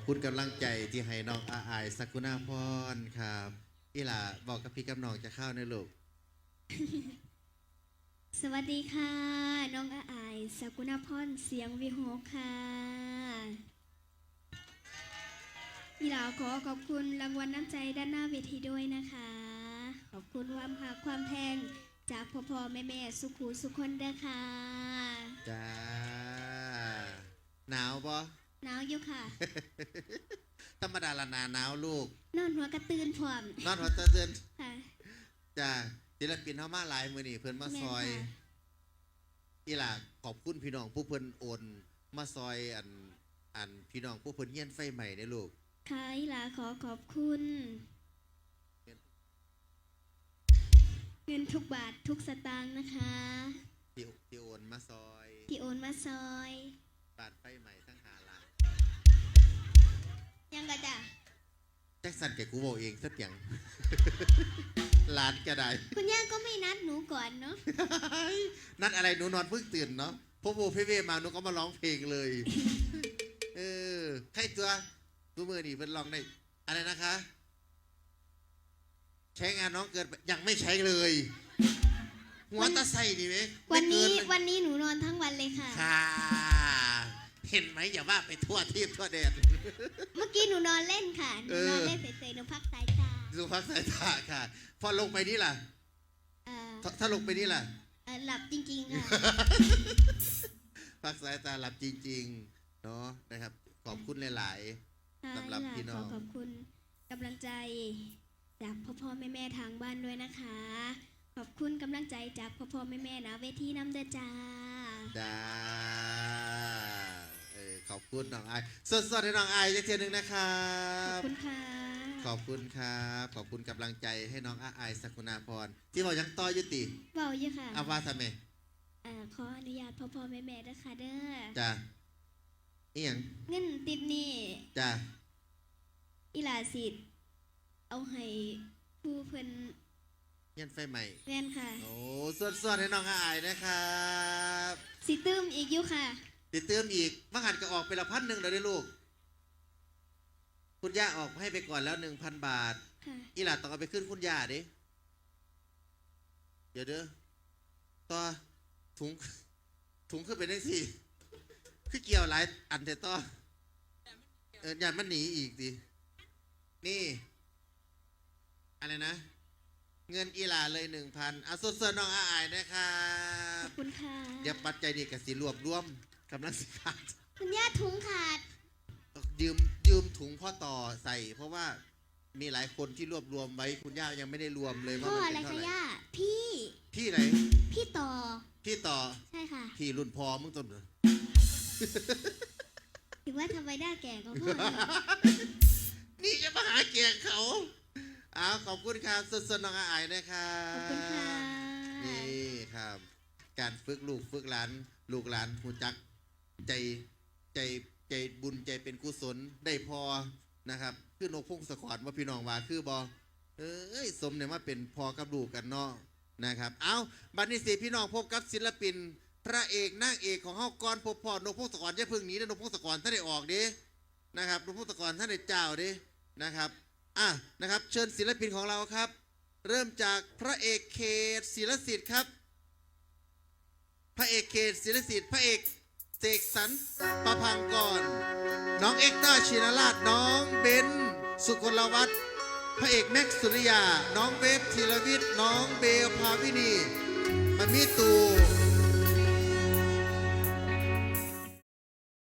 อบคุณกำลังใจที่ให้น้องอาอายสักุณาพรครับอีหล่าบอกกับพี่กับน้องจะเข้าในลูก สวัสดีค่ะ น้องอาอายสกุณาพรเสียงวิหกค่ะอีหลาขอขอบคุณรางวัลน้ำใจด้านหน้าเวทีด้วยนะคะ ขอบคุณความหักความแพงจากพ่อพ่อแม่แม่สุขูสุขคนเด้อค่ะ จ้า หนาวปะ หนาวอยู่ค่ะ ธรรมดาละหนาหนาวลูก นอนหัวกระตือนพร้อมนอนหัวตะเตือนค่ะจ้าศิลปินเฮามาหลายมือนี่เพิ่นมาแม่ซอยค่ะอีหล่าขอบคุณพี่น้องผู้เพิ่นโอน มาซอยอันอันพี่น้องผู้เพิ่นเยี่ยนไฟใหม่ในลูก ค่ะอีหลาขอขอบคุณ เงินทุกบาททุกสตางค์ จ็คสันแกกูบอกเองสักอย่างหลานก็ได้คุณย่าก็ไม่นัดหนูก่อนเนาะนัดอะไรหนูนอนเพิ่งตื่นเนาะพอโบพี่เวมาหนูก็มาร้องเพลงเลย เออใครตัวตัวมือนี่เพิ่นร้องได้อะไรนะคะ ใช้งานน้องเกินไปยังไม่ใช้เลย หัวตะไส่ดีไหมวันนี้ไม่เกิเลยวันนี้หนูนอนทั้งวันเลยค่ะค่ะ เห็นไหมอย่าว่าไปทั่วที่ทั่วแดน เมื่อกี้หนูนอนเล่นค่ะ หนูนอนเออเล่นเฉยๆหนูพักสายตาสุภาพสายตาค่ะ พอลงไปนี่ล่ะ เอ่อถ้าถ้าลงไปนี่ล่ะ เอ่อหลับจริงๆค่ะ พักสายตาหลับจริง ๆ เนาะนะครับ ขอบคุณหลาย สำหรับพี่น้องขอขอบคุณกำลังใจจากพ่อพ่อแม่แม่ๆทางบ้านด้วยนะคะ ขอบคุณกำลังใจจากพ่อพ่อแม่แม่ๆนะเวทีน้ำเด้อจ้าๆจ้าเออขอบ คุณ น้องไอายสดๆให้น้องไอายเทียหนึ่งนะครัขอบบ คุณค่ะ ขอบคุณครับ ขอบคุณกำลังใจให้น้องอาอายสกุณาพร ที่บอกยังต่อยุติเบาเยอะค่ะอาว่าทำไมเอ่อขออนุญาตพ่อพ่อแม่แม่ๆด้วยค่ะเด้อ จ้าอีหยังเงินติดหนี่จ้าอีหลาสิทธิ์เอาให้ผู้เพิ่นเยันไฟใหม่ แม่นค่ะ โอ้สดๆให้น้องอาอายนะครับ สิตื้มอีกอยู่ค่ะ ติดเติมอีกมหันก็ออกไปละพันหนึ่งเลยได้อลูก คุณย่าออกให้ไปก่อนแล้วหนึ่งพันบาทค่ะอีหลาต้องเอาไปขึ้นคุณย่าดิเดี๋ยวเด้อต่อถุงถุงขึ้นไปได้สิคือเกี่ยวหลายอันแต่ต่อเอออย่ามันหนีอีกดินี่ อะไรนะ เงินอีหลาเลยหนึ่งพันเอาสดๆน้องอาอายนะครัขบอบคุณค่ะ เดี๋ยวปัจจัยดีกับสีรวบรวม กำลังสิขาดคุณย่าถุงขาด ยืมยืมถุงพ่อต่อใส่ เพราะว่ามีหลายคนที่รวบรวมไว้คุณย่ายังไม่ได้รวมเลยว่าพ่อมันอะไรเป็นเท่าคะไหร่ย่า พี่ พี่ไหนพี่ต่อ พี่ต่อใช่ค่ะ พี่รุ่นพอมึงต้นเหรอถือว่าทำไมได้แก่ก็พ่อเลยนี่จะมาหาเกียรติเขาอ้าวขอบคุณครับสดๆน้องอาอายนะครัขอบคุณค่ะบนี่ครับ การฝึกลูกฝึกหลาน ลูกหลานหูจัก ใจใจใจบุญใจเป็นกุศลได้พอนะครับ คือนกพงศกรว่าพี่น้องว่าคือบอเอ้ยสมเนี่ยมาเป็นพอกับลูกันเนาะนะครับ เอาบัดนี้สิพี่น้องพบกับศิลปิน พระเอกนางเอกของเฮาก่อนพบพ่อนกพงศกรอย่าเพึ่งหนีนะนกพงศกรท่านได้ออกด้นะครับนกพงศกรท่านได้เจ้าด้นะครับอะนะครับเชิญศิลปินของเราครับ เริ่มจากพระเอกเขตศิลสิทธิ์ครับ พระเอกเขตศิลสิทธิ์พระเอก เสกสรรประพังก่อนน้องเอ็กต้าชินราชน้องเบนสุกลวัฒน์พระเอกแม็กซ์สุริยา น้องเวฟธีรวิทย์น้องเบลพาวินีมันมีตู